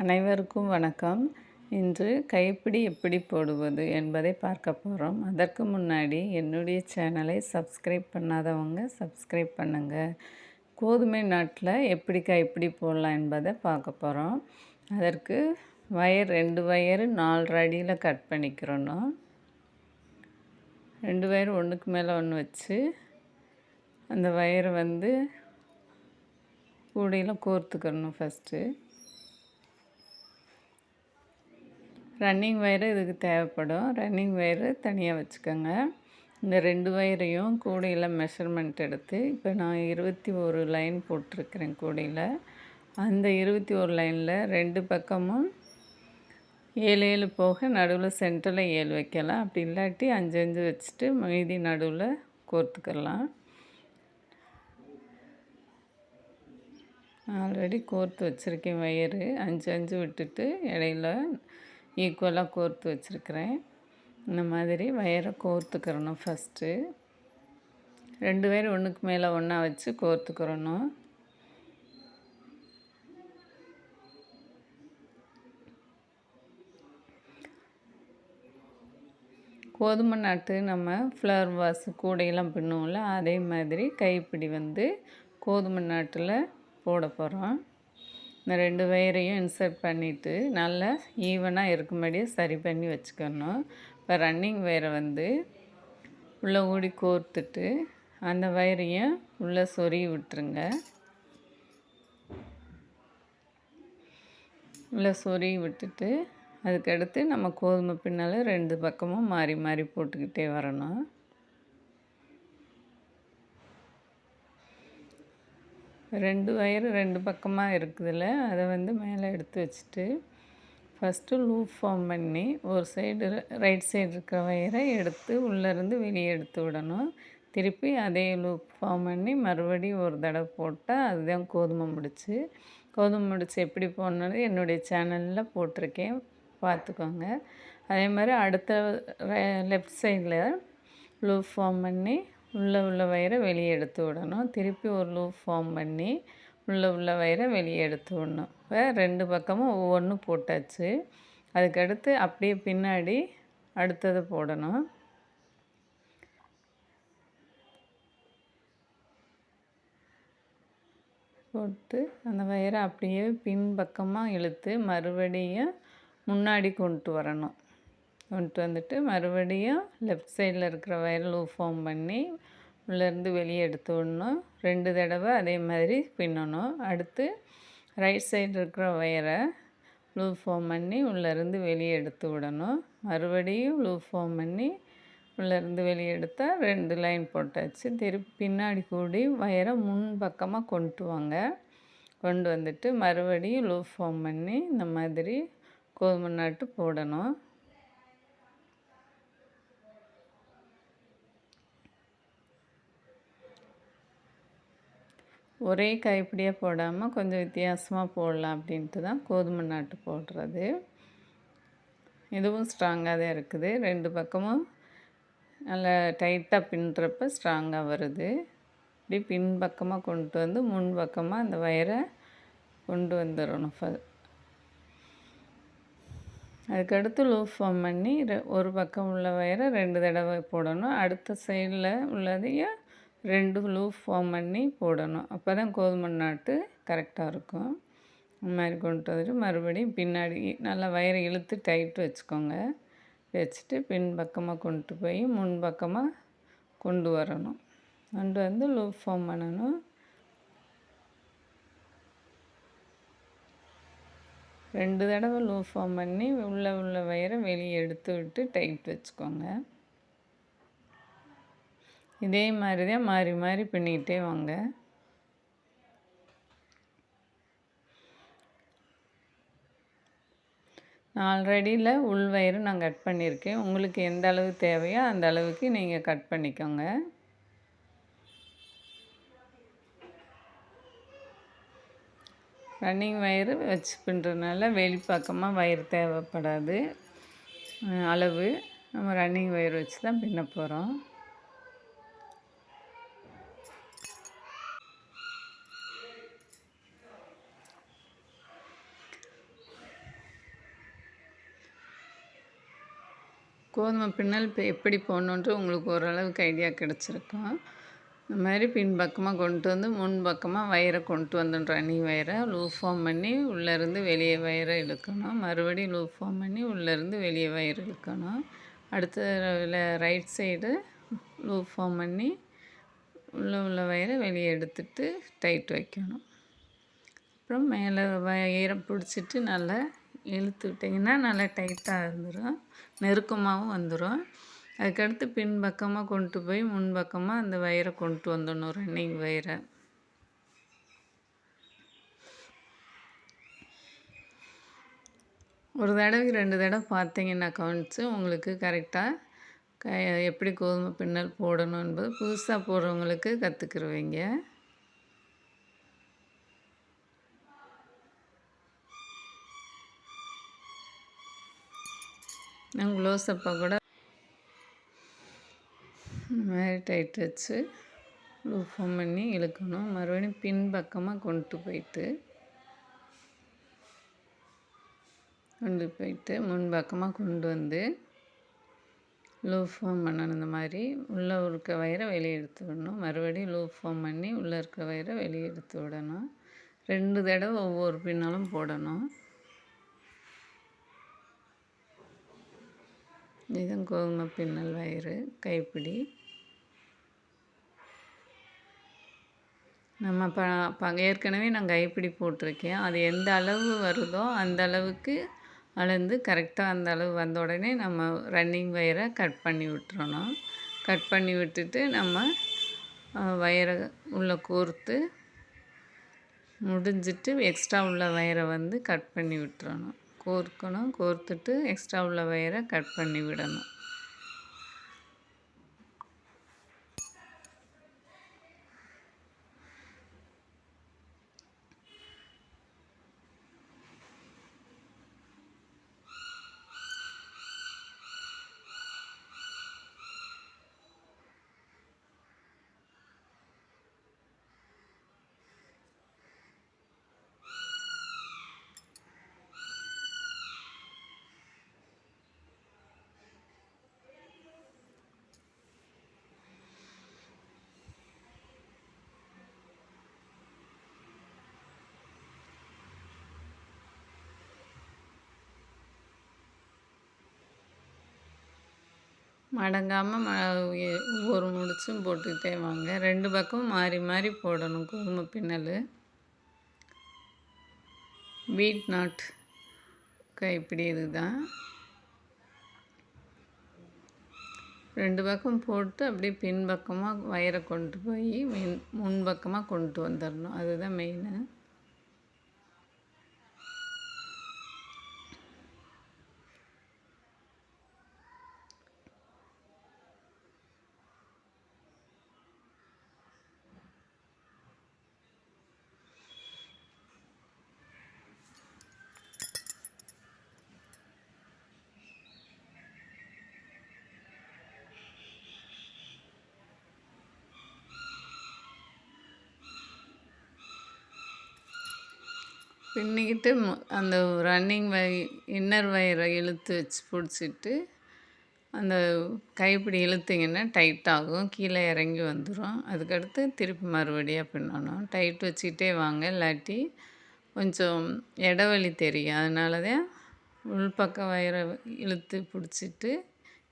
அனைவருக்கும் வணக்கம். இன்று கைப்பிடி எப்படி போடுவது என்பதை பார்க்க போகிறோம் அதற்கு முன்னாடி என்னுடைய சேனலை சப்ஸ்கிரைப் பண்ணாதவங்க சப்ஸ்கிரைப் பண்ணுங்கள் கோதுமை நாட்டில் எப்படி கைப்பிடி போடலாம் என்பதை பார்க்க போகிறோம் அதற்கு வயர் ரெண்டு வயர் நாலு அடியில் கட் பண்ணிக்கிறணும் ரெண்டு வயர் ஒன்றுக்கு மேலே ஒன்று வச்சு அந்த வயரை வந்து கூடையில் கோர்த்துக்கணும் ஃபஸ்ட்டு ரன்னிங் வயரு இதுக்கு தேவைப்படும். ரன்னிங் வயரு தனியாக வச்சுக்கோங்க. இந்த ரெண்டு வயரையும் கூடையில் மெஷர்மெண்ட் எடுத்து இப்போ நான் இருபத்தி ஒரு லைன் போட்டிருக்கிறேன் கூடையில். அந்த இருபத்தி ஒரு லைனில் ரெண்டு பக்கமும் ஏழு ஏழு போக நடுவில் சென்டரில் ஏழு வைக்கலாம். அப்படி இல்லாட்டி அஞ்சு அஞ்சு வச்சுட்டு மீதி நடுவில் கோர்த்துக்கலாம். ஆல்ரெடி கோர்த்து வச்சுருக்கேன் வயரு அஞ்சு அஞ்சு விட்டுட்டு இடையில ஈக்குவலாக கோர்த்து வச்சுருக்கிறேன். இந்த மாதிரி வயரை கோர்த்துக்கிறணும் ஃபஸ்ட்டு. ரெண்டு பேர் ஒன்றுக்கு மேலே ஒன்றா வச்சு கோர்த்துக்கிறணும். கோதுமை நாட்டு நம்ம ஃப்ளவர் வாஸ் கூடையெல்லாம் பின்னுவோம்ல அதே மாதிரி கைப்பிடி வந்து கோதுமை நாட்டில் போட போகிறோம். இந்த ரெண்டு வயரையும் இன்சர்ட் பண்ணிவிட்டு நல்லா ஈவனாக இருக்கும்படியே சரி பண்ணி வச்சுக்கணும். இப்போ ரன்னிங் வயரை வந்து உள்ளே ஊடி கோர்த்துட்டு அந்த வயரையும் உள்ளே சொருகி விட்டுருங்க. உள்ளே சொருகி விட்டுட்டு அதுக்கடுத்து நம்ம கோதுமை பின்னால் ரெண்டு பக்கமும் மாறி மாறி போட்டுக்கிட்டே வரணும். ரெண்டு வயர் ரெண்டு பக்கமாக இருக்குதுல்ல அதை வந்து மேலே எடுத்து வச்சுட்டு ஃபஸ்ட்டு லூப் ஃபார்ம் பண்ணி ஒரு சைடு ரைட் சைடு இருக்கிற வயரை எடுத்து உள்ளேருந்து வெளியே எடுத்து விடணும். திருப்பி அதே லூப் ஃபார்ம் பண்ணி மறுபடியும் ஒரு தடவை போட்டால் அதுதான் கோதுமை முடிச்சு. கோதுமை முடிச்சு எப்படி போடணுன்னு என்னுடைய சேனலில் போட்டிருக்கேன். பார்த்துக்கோங்க. அதே மாதிரி அடுத்த லெஃப்ட் சைடில் லூப் ஃபார்ம் பண்ணி உள்ளே உள்ள வயிறை வெளியே எடுத்து விடணும். திருப்பி ஒரு லூப் ஃபார்ம் பண்ணி உள்ளே உள்ள வயிறை வெளியே எடுத்து விடணும். இப்போ ரெண்டு பக்கமும் ஒவ்வொன்றும் போட்டாச்சு. அதுக்கடுத்து அப்படியே பின்னாடி அடுத்தது போடணும். போட்டு அந்த வயரை அப்படியே பின்பக்கமாக இழுத்து மறுபடியும் முன்னாடி கொண்டு வரணும். கொண்டு வந்துட்டு மறுபடியும் லெஃப்ட் சைடில் இருக்கிற வயர் லூப் ஃபார்ம் பண்ணி உள்ளேருந்து வெளியே எடுத்து விடணும். ரெண்டு தடவை அதே மாதிரி பின்னணும். அடுத்து ரைட் சைடு இருக்கிற வயரை லூப் ஃபார்ம் பண்ணி உள்ளேருந்து வெளியே எடுத்து விடணும். மறுபடியும் லூப் ஃபார்ம் பண்ணி உள்ளேருந்து வெளியே எடுத்தால் ரெண்டு லைன் போட்டாச்சு. திருப்பி பின்னாடி கூடி வயரை முன் பக்கமாக கொண்டு வாங்க. கொண்டு வந்துட்டு மறுபடியும் லூப் ஃபார்ம் பண்ணி இந்த மாதிரி கோதுமை நாட்டு போடணும். ஒரே கைப்பிடியாக போடாமல் கொஞ்சம் வித்தியாசமாக போடலாம் அப்படின்ட்டு தான் கோதுமை நாட்டு போடுறது. இதுவும் ஸ்ட்ராங்காக தான் இருக்குது. ரெண்டு பக்கமும் நல்லா டைட்டாக பின்னுறப்ப ஸ்ட்ராங்காக வருது. இப்படி பின் பக்கமாக கொண்டு வந்து முன் பக்கமாக அந்த வயரை கொண்டு வந்துடணும் ஃப அதுக்கடுத்து லூஃப் ஃபார்ம் பண்ணி ஒரு பக்கம் உள்ள வயரை ரெண்டு தடவை போடணும். அடுத்த சைடில் உள்ளதையும் ரெண்டு லூப் ஃபார்ம் பண்ணி போடணும். அப்போ தான் கோதுமை நாட்டு கரெக்டாக இருக்கும். இந்த மாதிரி கொண்டு வந்துட்டு மறுபடியும் பின்னாடி நல்லா வயரை இழுத்து டைட்டு வச்சுக்கோங்க. வச்சுட்டு பின் பக்கமாக கொண்டு போய் முன் பக்கமாக கொண்டு வரணும். கொண்டு வந்து லூப் ஃபார்ம் பண்ணணும். ரெண்டு தடவை லூப் ஃபார்ம் பண்ணி உள்ளே உள்ள வயரை வெளியே எடுத்து விட்டு டைட் வச்சுக்கோங்க. இதே மாதிரி தான் மாறி மாறி பின்னிக்கிட்டே வாங்க. ஆல்ரெடியில் உள் வயிறு நான் கட் பண்ணியிருக்கேன். உங்களுக்கு எந்த அளவு தேவையோ அந்த அளவுக்கு நீங்கள் கட் பண்ணிக்கோங்க. ரன்னிங் வயிறு வச்சு பின்னுறதுனால வெளிப்பக்கமாக வயிறு தேவைப்படாது அளவு. நம்ம ரன்னிங் வயிறு வச்சு தான் பின்ன போகிறோம் கோதுமை பின்னல் இப்போ எப்படி போடணுன்ட்டு உங்களுக்கு ஓரளவுக்கு ஐடியா கிடச்சிருக்கும் இந்த மாதிரி பின்பக்கமாக கொண்டு வந்து முன் பக்கமாக வயரை கொண்டு வந்துடும் அணி வயரை லூ ஃபார்ம் பண்ணி உள்ளேருந்து வெளியே வயரை இழுக்கணும். மறுபடியும் லூ ஃபார்ம் பண்ணி உள்ளேருந்து வெளியே வயர் இழுக்கணும். அடுத்த ரைட் சைடு லூ ஃபார்ம் பண்ணி உள்ளே உள்ள வயரை வெளியே எடுத்துட்டு டைட் வைக்கணும். அப்புறம் மேலே வயரை பிடிச்சிட்டு நல்லா இழுத்து விட்டிங்கன்னா நல்லா டைட்டாக இருந்துடும் நெருக்கமாகவும் வந்துடும் அதுக்கடுத்து பின்பக்கமாக கொண்டு போய் முன்பக்கமாக அந்த வயரை கொண்டு வந்துடணும் ரன்னிங் வயரை ஒரு தடவைக்கு ரெண்டு தடவை பார்த்தீங்கன்னா கவனித்து உங்களுக்கு கரெக்டாக க எப்படி கோதுமை பின்னல் போடணும் என்பது புதுசாக போடுறவங்களுக்கு கற்றுக்குருவீங்க நான் க்ளோஸ்அப்பை கூட. இந்த மாதிரி டைட் வச்சு லூஃபம் பண்ணி இழுக்கணும். மறுபடியும் பின் பக்கமாக கொண்டு போயிட்டு. கொண்டு போயிட்டு முன் பக்கமாக கொண்டு வந்து லூப் ஃபார்ம் பண்ணணும் இந்த மாதிரி. உள்ளே இருக்க வயிறை வெளியே எடுத்து விடணும். மறுபடியும் லூ ஃபார்ம் பண்ணி உள்ளே இருக்க வயிறை வெளியே எடுத்து விடணும். ரெண்டு தடவை ஒவ்வொரு பின்னாலும் போடணும். இதுதான் கோதுமை பின்னல் வயிறு கைப்பிடி. நம்ம ப ப ஏற்கனவே நான் கைப்பிடி போட்டிருக்கேன். அது எந்த அளவு வருதோ அந்த அளவுக்கு அளந்து கரெக்டாக அந்த அளவு வந்த உடனே நம்ம ரன்னிங் வயரை கட் பண்ணி விட்டுறணும். கட் பண்ணி விட்டுட்டு நம்ம வயரை உள்ளே கோர்த்து முடிஞ்சிட்டு எக்ஸ்ட்ரா உள்ள வயரை வந்து கட் பண்ணி விட்டுறணும். கோர்க்கணும் கோர்த்துட்டு எக்ஸ்ட்ரா உள்ள வயரை கட் பண்ணி விடணும். மடங்காமல் ம ஒவ்வொரு முடிச்சும் போட்டுக்கிட்டே வாங்க. ரெண்டு பக்கமும் மாறி மாறி போடணும் கோதுமை பின்னல். பீட் நாட் இப்படி இதுதான் ரெண்டு பக்கம் போட்டு அப்படியே பின்பக்கமாக வயரை கொண்டு போய் மின் முன்பக்கமாக கொண்டு வந்துடணும். அதுதான் மெயினு பின்னிக்கிட்டு அந்த ரன்னிங் வை இன்னர் வயரை இழுத்து வச்சு பிடிச்சிட்டு அந்த கைப்பிடி இழுத்திங்கன்னா டைட் ஆகும். கீழே இறங்கி வந்துடும் அதுக்கடுத்து திருப்பி மறுபடியாக பின்னணும். டைட் வச்சுக்கிட்டே வாங்க. இல்லாட்டி கொஞ்சம் இடைவெளி தெரியும். அதனால தான் உள்பக்க வயரை இழுத்து பிடிச்சிட்டு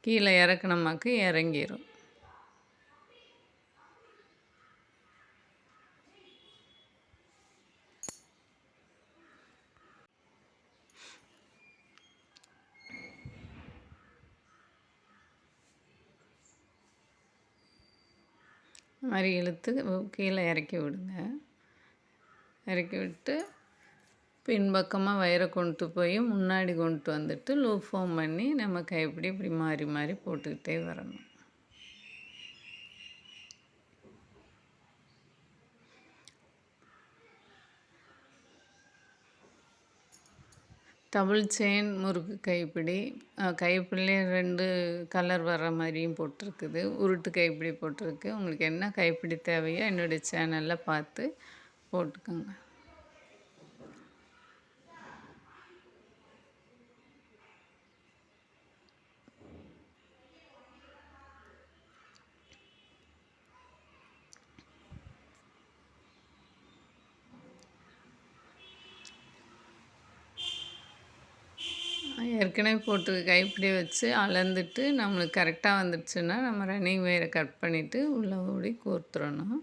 கீழே இறக்குனமாக்கு இறங்கிடும் மாதிரி இழுத்து கீழே இறக்கி விடுங்க. இறக்கி விட்டு பின்பக்கமாக வயரை கொண்டு போய் முன்னாடி கொண்டு வந்துட்டு லூப் ஃபார்ம் பண்ணி நம்ம கைப்பிடி இப்படி மாறி மாறி போட்டுக்கிட்டே வரணும். டபுள் செயின் முறுக்கு கைப்பிடி. கைப்பிடிலே ரெண்டு கலர் வர்ற மாதிரியும் போட்டிருக்குது. உருட்டு கைப்பிடி போட்டிருக்கு. உங்களுக்கு என்ன கைப்பிடி தேவையோ என்னுடைய சேனலில் பார்த்து போட்டுக்கோங்க. ஏற்கனவே போட்டு கைப்பிடி வச்சு அளந்துட்டு நம்மளுக்கு கரெக்டாக வந்துடுச்சுன்னா நம்ம ரன்னிங் வேரை கட் பண்ணிவிட்டு உள்ளே ஓடி கோர்த்துடணும்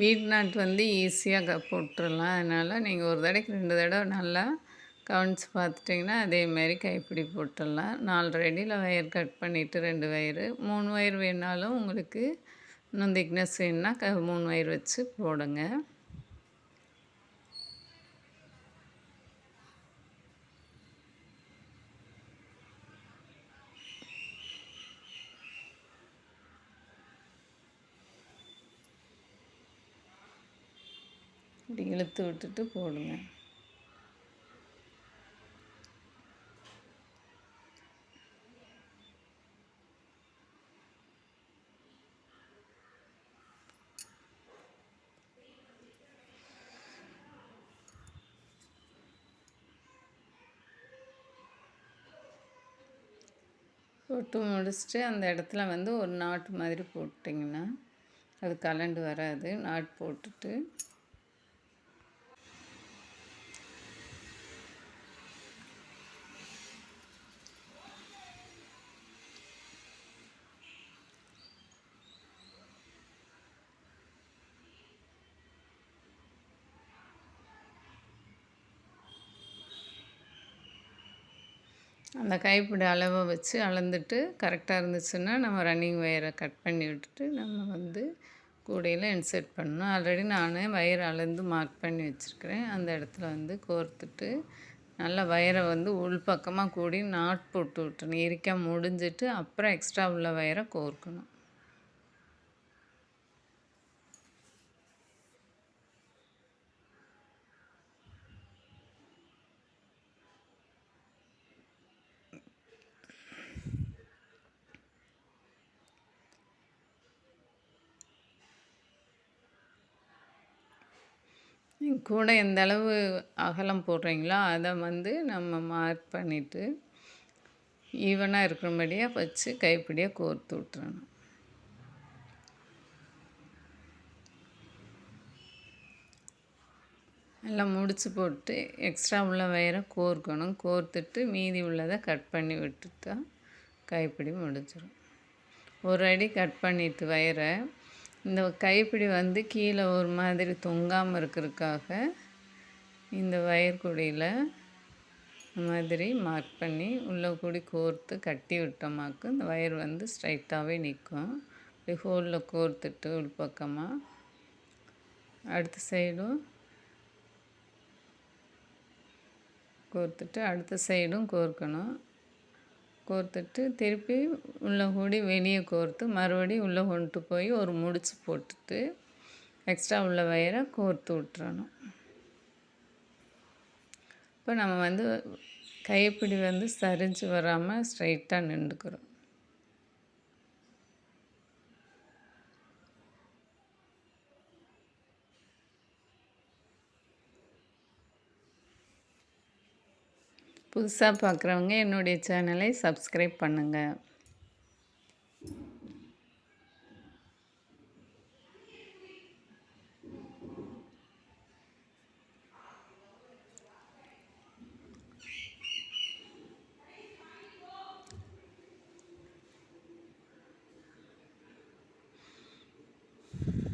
வீட் நாட் வந்து ஈஸியாக க போட்டுடலாம் அதனால் நீங்கள் ஒரு தடவைக்கு ரெண்டு தடவை நல்லா கவுன்ஸ் பார்த்துட்டிங்கன்னா அதேமாரி கைப்பிடி போட்டுடலாம். நாலு ரெடியில் வயர் கட் பண்ணிவிட்டு ரெண்டு வயரு. மூணு வயர் வேணாலும் உங்களுக்கு இன்னும் திக்னஸ் வேணுன்னா க மூணு வயர் வச்சு போடுங்க. இப்படி இழுத்து விட்டுட்டு போடுங்க. போட்டு முடிச்சுட்டு அந்த இடத்துல வந்து ஒரு நாட்டு மாதிரி போட்டிங்கன்னா அது கலண்டு வராது. நாட் போட்டுட்டு அந்த கைப்பிடி அளவை வச்சு அளந்துட்டு கரெக்டாக இருந்துச்சுன்னா நம்ம ரன்னிங் வயரை கட் பண்ணி விட்டுட்டு நம்ம வந்து கூடையில் இன்செர்ட் பண்ணணும். ஆல்ரெடி நான் வயர் அளந்து மார்க் பண்ணி வச்சுருக்கிறேன். அந்த இடத்துல வந்து கோர்த்துட்டு நல்லா வயரை வந்து உள் பக்கமாக கூடி நாட் போட்டு விட்டணும். எரிக்காக முடிஞ்சிட்டு அப்புறம் எக்ஸ்ட்ரா உள்ள வயரை கோர்க்கணும். கூட எந்த அளவு அகலம் போடுறீங்களோ அதை வந்து நம்ம மார்க் பண்ணிவிட்டு ஈவனாக இருக்கிறபடியாக வச்சு கைப்பிடியாக கோர்த்து விட்டுறணும். எல்லாம் முடிச்சு போட்டு எக்ஸ்ட்ரா உள்ள வயரை கோர்க்கணும். கோர்த்துட்டு மீதி உள்ளதை கட் பண்ணி விட்டுட்டா கைப்பிடி முடிஞ்சிடும் ஒரு அடி கட் பண்ணிவிட்டு வயரை இந்த கைப்பிடி வந்து கீழே ஒரு மாதிரி தொங்காமல் இருக்கிறதுக்காக இந்த வயர்குடியில் மாதிரி மார்க் பண்ணி உள்ளே கூடி கோர்த்து கட்டி விட்டோமாக்கு இந்த வயர் வந்து ஸ்ட்ரைட்டாகவே நிற்கும் இப்படி ஹோலில் கோர்த்துட்டு உள்பக்கமாக அடுத்த சைடும் கோர்த்துட்டு அடுத்த சைடும் கோர்க்கணும். கோர்த்துட்டு திருப்பி உள்ளே கூடி வெளியே கோர்த்து மறுபடியும் உள்ளே கொண்டு போய் ஒரு முடிச்சு போட்டுட்டு எக்ஸ்ட்ரா உள்ள வயரை கோர்த்து விட்டுறணும். இப்போ நம்ம வந்து கைப்பிடி வந்து சரிஞ்சு வராமல் ஸ்ட்ரைட்டாக நின்றுக்கிறோம். புதுசாக பார்க்குறவங்க என்னுடைய சேனலை சப்ஸ்கிரைப் பண்ணுங்கள்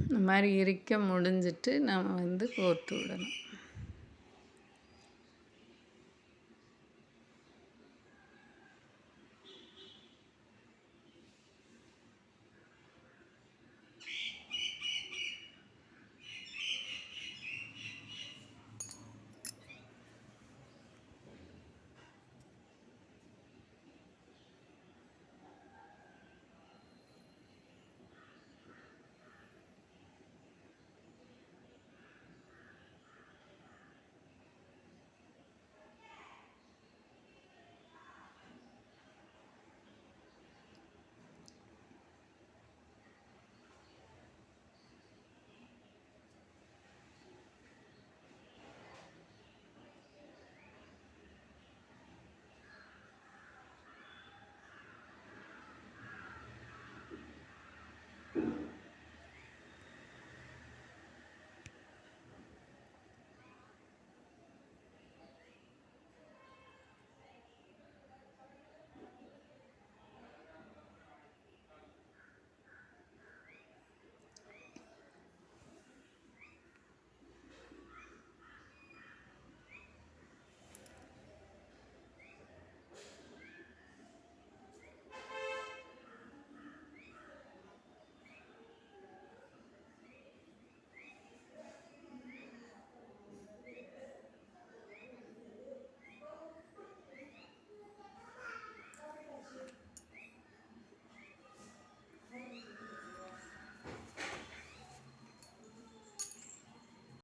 இந்த மாதிரி இருக்க முடிஞ்சிட்டு நம்ம வந்து கோர்த்து விடணும்.